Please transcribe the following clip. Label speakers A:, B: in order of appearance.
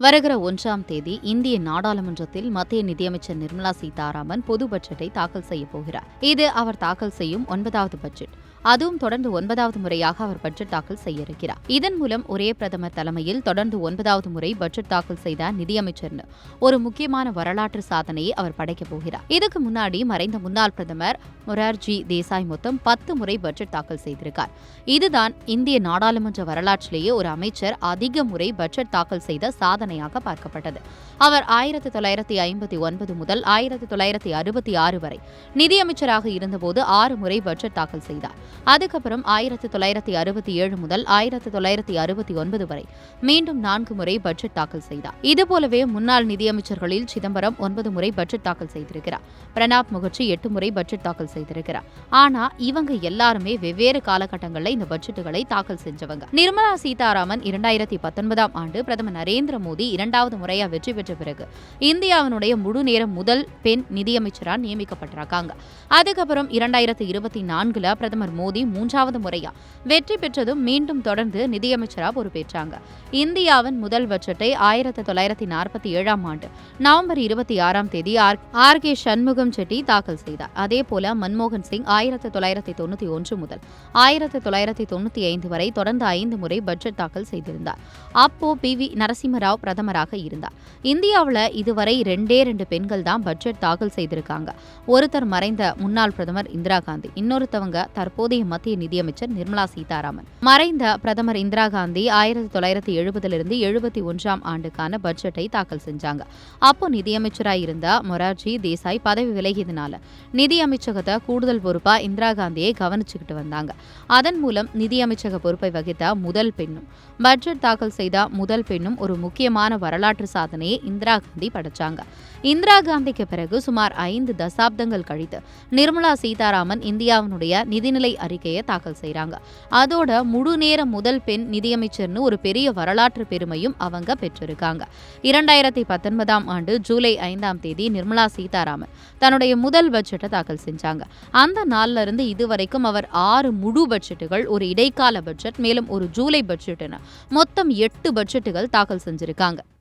A: வருகிற ஒன்றாம் தேதி இந்திய நாடாளுமன்றத்தில் மத்திய நிதியமைச்சர் நிர்மலா சீதாராமன் பொது பட்ஜெட்டை தாக்கல் செய்ய போகிறார். இது அவர் தாக்கல் செய்யும் ஒன்பதாவது பட்ஜெட். அதுவும் தொடர்ந்து ஒன்பதாவது முறையாக அவர் பட்ஜெட் தாக்கல் செய்ய இருக்கிறார். இதன் மூலம் ஒரே பிரதமர் தலைமையில் தொடர்ந்து ஒன்பதாவது முறை பட்ஜெட் தாக்கல் செய்த நிதியமைச்சர்னு ஒரு முக்கியமான வரலாற்று சாதனையை அவர் படைக்கப் போகிறார். இதுக்கு முன்னாடி மறைந்த முன்னாள் பிரதமர் மொரார்ஜி தேசாய் மொத்தம் பத்து முறை பட்ஜெட் தாக்கல் செய்திருக்கார். இதுதான் இந்திய நாடாளுமன்ற வரலாற்றிலேயே ஒரு அமைச்சர் அதிக முறை பட்ஜெட் தாக்கல் செய்த சாதனையாக பார்க்கப்பட்டது. அவர் ஆயிரத்தி தொள்ளாயிரத்தி ஐம்பத்தி ஒன்பது முதல் ஆயிரத்தி தொள்ளாயிரத்தி அறுபத்தி ஆறு வரை நிதியமைச்சராக இருந்தபோது ஆறு முறை பட்ஜெட் தாக்கல் செய்தார். அதுக்கப்புறம் ஆயிரத்தி தொள்ளாயிரத்தி அறுபத்தி ஏழு முதல் ஆயிரத்தி தொள்ளாயிரத்தி அறுபத்தி ஒன்பது வரை மீண்டும் நான்கு முறை பட்ஜெட் தாக்கல் செய்தார். இதுபோலவே முன்னாள் நிதியமைச்சர்களில் சிதம்பரம் ஒன்பது முறை பட்ஜெட் தாக்கல் செய்திருக்கிறார். பிரணாப் முகர்ஜி எட்டு முறை பட்ஜெட் தாக்கல் செய்திருக்கிறார். ஆனா இவங்க எல்லாருமே வெவ்வேறு காலகட்டங்களில் இந்த பட்ஜெட்டுகளை தாக்கல் செஞ்சவங்க. நிர்மலா சீதாராமன் இரண்டாயிரத்தி பத்தொன்பதாம் ஆண்டு பிரதமர் நரேந்திர மோடி இரண்டாவது முறையா வெற்றி பெற்ற பிறகு இந்தியாவினுடைய முழு நேர முதல் பெண் நிதியமைச்சராக நியமிக்கப்பட்டிருக்காங்க. அதுக்கப்புறம் இரண்டாயிரத்தி இருபத்தி நான்குல பிரதமர் மோடி மூன்றாவது முறையா? வெற்றி பெற்றதும் மீண்டும் தொடர்ந்து நிதியமைச்சராக பொறுப்பேற்றாங்க. இந்தியாவின் முதல் பட்ஜெட்டை ஆயிரத்தி தொள்ளாயிரத்தி நாற்பத்தி ஏழாம் ஆண்டு நவம்பர் இருபத்தி ஆறாம் தேதி ஆர் கே சண்முகம் செட்டி தாக்கல் செய்தார். அதே போல மன்மோகன் சிங் ஆயிரத்தி தொள்ளாயிரத்தி தொண்ணூத்தி ஒன்று முதல் ஆயிரத்தி தொள்ளாயிரத்தி தொண்ணூத்தி ஐந்து வரை தொடர்ந்து ஐந்து முறை பட்ஜெட் தாக்கல் செய்திருந்தார். அப்போ பி வி நரசிம்மராவ் பிரதமராக இருந்தார். இந்தியாவில் இதுவரை ரெண்டே ரெண்டு பெண்கள் தான் பட்ஜெட் தாக்கல் செய்திருக்காங்க. ஒருத்தர் மறைந்த முன்னாள் பிரதமர் இந்திரா காந்தி இன்னொருத்தவங்க தற்போது தற்போதைய மத்திய நிதியமைச்சர் நிர்மலா சீதாராமன். மறைந்த பிரதமர் இந்திரா காந்தி ஆயிரத்தி தொள்ளாயிரத்தி எழுபதிலிருந்து எழுபத்தி ஒன்றாம் ஆண்டுக்கான பட்ஜெட்டை தாக்கல் செஞ்சாங்க. அப்போ நிதியமைச்சராக இருந்த மொரார்ஜி தேசாய் பதவி விலகியதுனால நிதியமைச்சகத்தை கூடுதல் பொறுப்பா இந்திரா காந்தியை கவனிச்சுக்கிட்டு வந்தாங்க. அதன் மூலம் நிதியமைச்சக பொறுப்பை வகித்த முதல் பெண்ணும் பட்ஜெட் தாக்கல் செய்த முதல் பெண்ணும் ஒரு முக்கியமான வரலாற்று சாதனையை இந்திரா காந்தி படைச்சாங்க. இந்திரா காந்திக்கு பிறகு சுமார் ஐந்து தசாப்தங்கள் கழித்து நிர்மலா சீதாராமன் இந்தியாவினுடைய நிதிநிலை அறிக்கையை தாக்கல் செய்கிறாங்க அதோட முழு நேர முதல் பெண் நிதியமைச்சர்னு ஒரு பெரிய வரலாற்று பெருமையும் அவங்க பெற்றிருக்காங்க. இரண்டாயிரத்தி பத்தொன்பதாம் ஆண்டு ஜூலை ஐந்தாம் தேதி நிர்மலா சீதாராமன் தன்னுடைய முதல் பட்ஜெட்டை தாக்கல் செஞ்சாங்க. அந்த நாள்ல இருந்து இதுவரைக்கும் அவர் ஆறு முழு பட்ஜெட்டுகள் ஒரு இடைக்கால பட்ஜெட் மேலும் ஒரு ஜூலை பட்ஜெட்னு மொத்தம் எட்டு பட்ஜெட்டுகள் தாக்கல் செஞ்சிருக்காங்க.